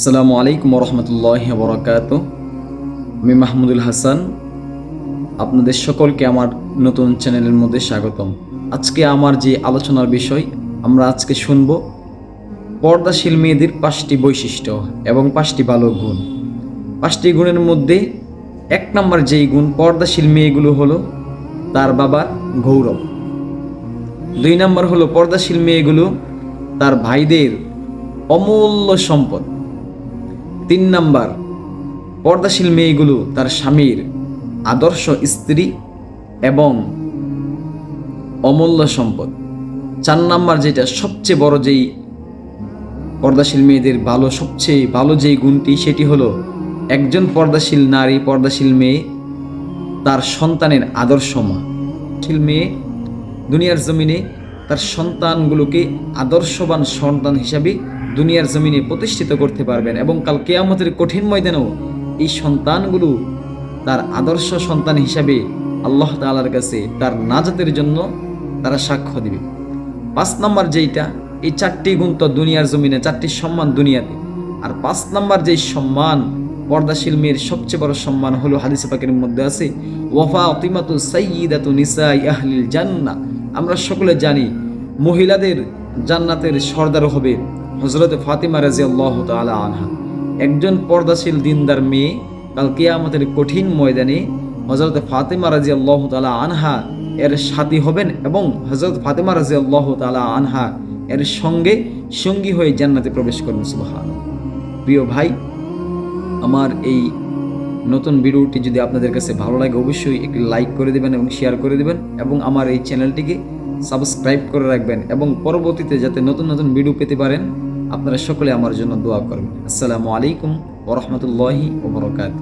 আসসালামু আলাইকুম রহমতুল্লাহ বরকাত আমি মাহমুদুল হাসান। আপনাদের সকলকে আমার নতুন চ্যানেলের মধ্যে স্বাগতম। আজকে আমার যে আলোচনার বিষয়, আমরা আজকে শুনব পর্দাশীল মেয়েদের পাঁচটি বৈশিষ্ট্য এবং পাঁচটি ভালো গুণ। পাঁচটি গুণের মধ্যে এক নম্বর যেই গুণ পর্দাশীল মেয়েগুলো হলো তার বাবার গৌরব। দুই নম্বর হলো পর্দাশীল মেয়েগুলো তার ভাইদের অমূল্য সম্পদ। তিন নাম্বার, পর্দাশীল মেয়েগুলো তার স্বামীর আদর্শ স্ত্রী এবং অমূল্য সম্পদ। চার নাম্বার যেটা সবচেয়ে বড় যেই পর্দাশীল মেয়েদের ভালো, সবচেয়ে ভালো যেই গুণটি সেটি হলো একজন পর্দাশীল নারী, পর্দাশীল মেয়ে তার সন্তানের আদর্শ মা। মেয়ে দুনিয়ার জমিনে তার সন্তানগুলোকে আদর্শবান সন্তান হিসাবে দুনিয়ার জমিনে প্রতিষ্ঠিত করতে পারবেন এবং কাল কেয়ামতের কঠিন ময়দানেও এই সন্তানগুলো তার আদর্শ সন্তান হিসাবে আল্লাহ তাআলার কাছে তার নাজাতের জন্য তারা সাক্ষ্য দিবে। পাঁচ নাম্বার যেইটা, এই চারটি গুণ তো দুনিয়ার জমিনে, চারটি সম্মান দুনিয়াতে। আর পাঁচ নাম্বার যেই সম্মান, পর্দাশীল মেয়ের সবচেয়ে বড় সম্মান হলো হাদিস পাকের মধ্যে আছে ওয়াফা অতিমাতু সাইয়িদাতু নিসাই আহলিল জান্নাহ। আমরা সকলে জানি মহিলাদের জান্নাতের সর্দার হবে হজরত ফাতিমা রাজি আল্লাহ তালা আনহা। একজন পর্দাশীল দিনদার মেয়ে কাল কিয়ামতের কঠিন ময়দানে হজরত ফাতিমা রাজি আল্লাহ তালা আনহা এর সাথী হবেন এবং হজরত ফাতিমা রাজি আল্লাহ তালা আনহা এর সঙ্গে সঙ্গী হয়ে জান্নাতে প্রবেশ করবেন সুবহান প্রিয় ভাই, আমার এই নতুন ভিডিওটি যদি আপনাদের কাছে ভালো লাগে, অবশ্যই একটি লাইক করে দেবেন এবং শেয়ার করে দেবেন এবং আমার এই চ্যানেলটিকে সাবস্ক্রাইব করে রাখবেন এবং পরবর্তীতে যাতে নতুন নতুন ভিডিও পেতে পারেন, আপনারা সকলে আমার জন্য দোয়া করবেন। আসসালামু আলাইকুম ওরহমতুল্লাহি ওবরকাত